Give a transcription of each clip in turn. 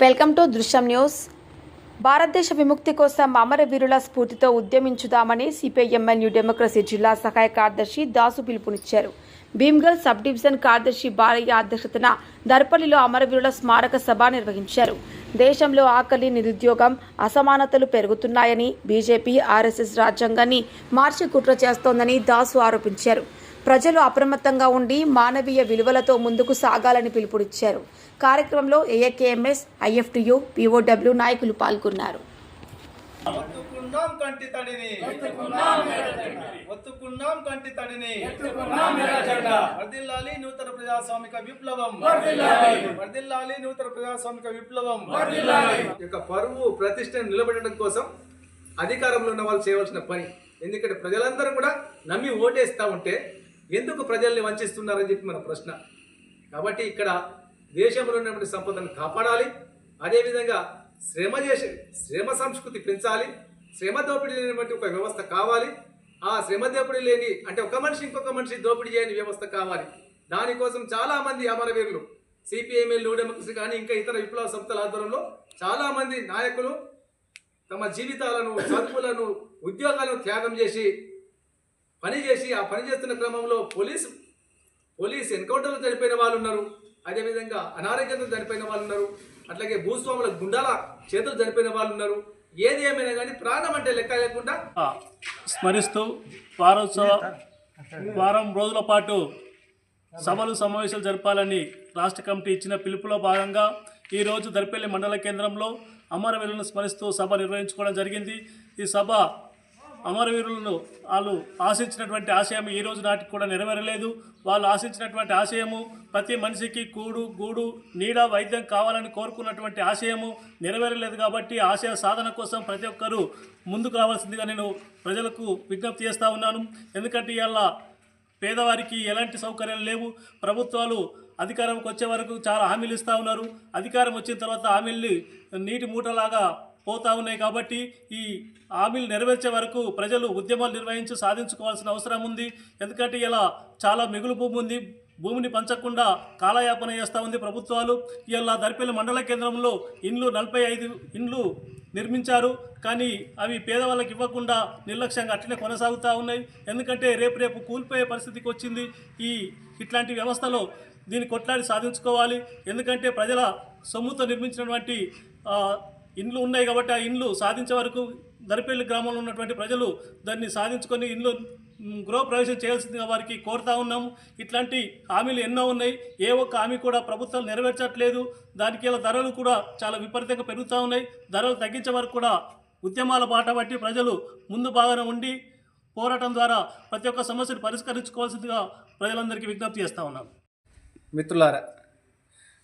Welcome to దృశ్యం news. భారతదేశ విముక్తి కోసం అమరవీరుల స్ఫూర్తితో ఉద్యమించుదామని సిపిఐఎంఎల్ న్యూ డెమోక్రసీ జిల్లా సహాయ కార్యదర్శి దాసు పిలుపునిచ్చారు. భీమ్గల్ సబ్ డివిజన్ కార్యదర్శి బాలయ్య అధ్యక్షతన దర్పల్లిలో అమరవీరుల స్మారక సభ నిర్వహించారు. దేశంలో ఆకలి నిరుద్యోగం అసమానతలు పెరుగుతున్నాయని బీజేపీ ఆర్ఎస్ఎస్ రాజ్యాంగాన్ని మార్చి కుట్ర చేస్తోందని దాసు ఆరోపించారు. ప్రజలు అప్రమత్తంగా ఉండి మానవీయ విలువలతో ముందుకు సాగాలని పిలుపునిచ్చారు. కార్యక్రమంలో ఏఏకేఎంఎస్ ఐఎఫ్టియు పీఓడబ్ల్యూ నాయకులు పాల్గొన్నారు. ఒత్తుకున్నాం కంటి తడిని. ఒత్తుకున్నాం కంటి తడిని. వర్ధిల్లాలి నూతన ప్రజాస్వామిక విప్లవం. వర్దిల్లాలి నూతన ప్రజాస్వామిక విప్లవం. ఈ యొక్క పరువు ప్రతిష్టను నిలబెట్టడం కోసం అధికారంలో ఉన్న వాళ్ళు చేయవలసిన పని. ఎందుకంటే ప్రజలందరూ కూడా నమ్మి ఓటేస్తా ఉంటే ఎందుకు ప్రజల్ని వంచిస్తున్నారని చెప్పి మన ప్రశ్న. కాబట్టి ఇక్కడ దేశంలో ఉన్నటువంటి సంపదను కాపాడాలి. అదేవిధంగా శ్రమ చేసే శ్రమ సంస్కృతి పెంచాలి. శ్రమ దోపిడీ లేనటువంటి ఒక వ్యవస్థ కావాలి. ఆ శ్రమ దోపిడీ లేని అంటే ఒక మనిషి ఇంకొక మనిషి దోపిడీ చేయని వ్యవస్థ కావాలి. దానికోసం చాలామంది అమరవీరులు సిపిఎంఎల్ డెమోక్రసీ కానీ ఇంకా ఇతర విప్లవ సంస్థల ఆధ్వర్యంలో చాలామంది నాయకులు తమ జీవితాలను చదువులను ఉద్యోగాలను త్యాగం చేసి పని చేసి ఆ పనిచేస్తున్న క్రమంలో పోలీస్ పోలీస్ ఎన్కౌంటర్లు చనిపోయిన వాళ్ళు ఉన్నారు అదేవిధంగా అనారోగ్యంతో చనిపోయిన వాళ్ళు ఉన్నారు అట్లాగే భూస్వాముల గుండాల చేతులు చనిపోయిన వాళ్ళు ఉన్నారు ఏది ఏమైనా కానీ ప్రాణం అంటే లెక్క లేకుండా స్మరిస్తూ వారోత్సవ వారం రోజుల పాటు సభలు సమావేశాలు జరపాలని రాష్ట్ర కమిటీ ఇచ్చిన పిలుపులో భాగంగా ఈరోజు దర్పల్లి మండల కేంద్రంలో అమరవీరులను స్మరిస్తూ సభ నిర్వహించుకోవడం జరిగింది. ఈ సభ అమరవీరులను వాళ్ళు ఆశించినటువంటి ఆశయం ఈ రోజు నాటికి కూడా నెరవేరలేదు. వాళ్ళు ఆశించినటువంటి ఆశయము ప్రతి మనిషికి కూడు గూడు నీడ వైద్యం కావాలని కోరుకున్నటువంటి ఆశయము నెరవేరలేదు కాబట్టి ఆశయ సాధన కోసం ప్రతి ఒక్కరూ ముందుకు రావాల్సిందిగా నేను ప్రజలకు విజ్ఞప్తి చేస్తూ ఉన్నాను. ఎందుకంటే ఇవాళ పేదవారికి ఎలాంటి సౌకర్యాలు లేవు. ప్రభుత్వాలు అధికారంకి వచ్చే వరకు చాలా హామీలు ఇస్తూ ఉన్నారు. అధికారం వచ్చిన తర్వాత హామీల్ని నీటి మూటలాగా పోతా ఉన్నాయి కాబట్టి ఈ హామీలు నెరవేర్చే వరకు ప్రజలు ఉద్యమాలు నిర్వహించి సాధించుకోవాల్సిన అవసరం ఉంది. ఎందుకంటే ఇలా చాలా మిగులు భూమి ఉంది. భూమిని పంచకుండా కాలయాపన చేస్తూ ఉంది ప్రభుత్వాలు. ఇలా దర్పల్లి మండల కేంద్రంలో ఇండ్లు నలభై ఐదు ఇండ్లు నిర్మించారు. కానీ అవి పేదవాళ్ళకి ఇవ్వకుండా నిర్లక్ష్యంగా అట్లనే కొనసాగుతూ ఉన్నాయి. ఎందుకంటే రేపు రేపు కూలిపోయే పరిస్థితికి వచ్చింది. ఈ ఇట్లాంటి వ్యవస్థలో దీన్ని కొట్లాడి సాధించుకోవాలి. ఎందుకంటే ప్రజల సొమ్ముతో నిర్మించినటువంటి ఇండ్లు ఉన్నాయి కాబట్టి ఆ ఇండ్లు సాధించే వరకు దరిపల్లి గ్రామంలో ఉన్నటువంటి ప్రజలు దాన్ని సాధించుకొని ఇండ్లు గృహప్రవేశం చేయాల్సిందిగా వారికి కోరుతా ఉన్నాము. ఇట్లాంటి హామీలు ఎన్నో ఉన్నాయి. ఏ ఒక్క హామీ కూడా ప్రభుత్వం నెరవేర్చట్లేదు. దానికి ఇలా ధరలు కూడా చాలా విపరీతంగా పెరుగుతూ ఉన్నాయి. ధరలు తగ్గించే వరకు కూడా ఉద్యమాల బాట బట్టి ప్రజలు ముందు బాగానే ఉండి పోరాటం ద్వారా ప్రతి ఒక్క సమస్యను పరిష్కరించుకోవాల్సిందిగా ప్రజలందరికీ విజ్ఞప్తి చేస్తూ ఉన్నాం. మిత్రులారా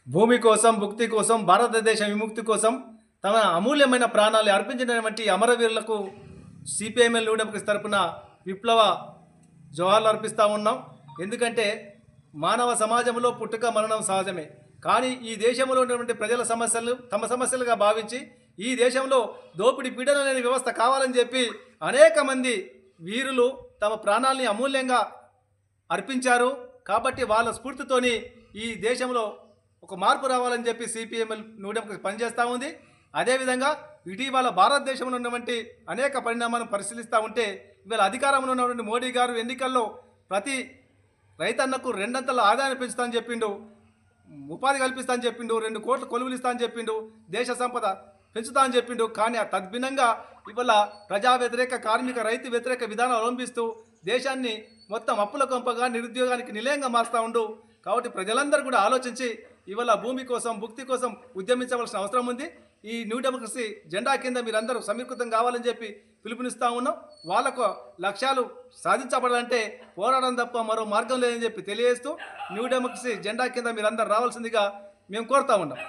భూమి కోసం భుక్తి కోసం భారతదేశ విముక్తి కోసం తమ అమూల్యమైన ప్రాణాలు అర్పించినటువంటి అమరవీరులకు సిపిఐఎంఎల్ డెమోక్రసీ తరపున విప్లవ జోహార్లు అర్పిస్తూ ఉన్నాం. ఎందుకంటే మానవ సమాజంలో పుట్టుక మరణం సహజమే. కానీ ఈ దేశంలో ఉన్నటువంటి ప్రజల సమస్యలు తమ సమస్యలుగా భావించి ఈ దేశంలో దోపిడీ పీడన లేని వ్యవస్థ కావాలని చెప్పి అనేక మంది వీరులు తమ ప్రాణాల్ని అమూల్యంగా అర్పించారు. కాబట్టి వాళ్ళ స్ఫూర్తితోని ఈ దేశంలో ఒక మార్పు రావాలని చెప్పి సిపిఎంఎల్ నూడెంకు పనిచేస్తూ ఉంది. అదేవిధంగా ఇటీవల భారతదేశంలో ఉన్నటువంటి అనేక పరిణామాలను పరిశీలిస్తూ ఉంటే ఇవాళ అధికారంలో ఉన్నటువంటి మోడీ గారు ఎన్నికల్లో ప్రతి రైతన్నకు రెండంతల ఆదాయాన్ని పెంచుతానని చెప్పిండు ఉపాధి కల్పిస్తానని చెప్పిండు రెండు కోట్ల కొలువులు ఇస్తానని చెప్పిండు దేశ సంపద పెంచుతా అని చెప్పిండు. కానీ తద్భిన్నంగా ఇవాళ ప్రజా వ్యతిరేక కార్మిక రైతు వ్యతిరేక విధానం అవలంబిస్తూ దేశాన్ని మొత్తం అప్పుల కొంపగా నిరుద్యోగానికి నిలయంగా మారుస్తూ ఉండు. కాబట్టి ప్రజలందరూ కూడా ఆలోచించి ఇవాళ భూమి కోసం భుక్తి కోసం ఉద్యమించవలసిన అవసరం ఉంది. ఈ న్యూ డెమోక్రసీ జెండా కింద మీరందరూ సమీకృతం కావాలని చెప్పి పిలుపునిస్తూ ఉన్నాం. వాళ్ళకు లక్ష్యాలు సాధించబడాలంటే పోరాటం తప్ప మరో మార్గం లేదని చెప్పి తెలియజేస్తూ న్యూ డెమోక్రసీ జెండా కింద మీరందరూ రావాల్సిందిగా మేము కోరుతా ఉన్నాం.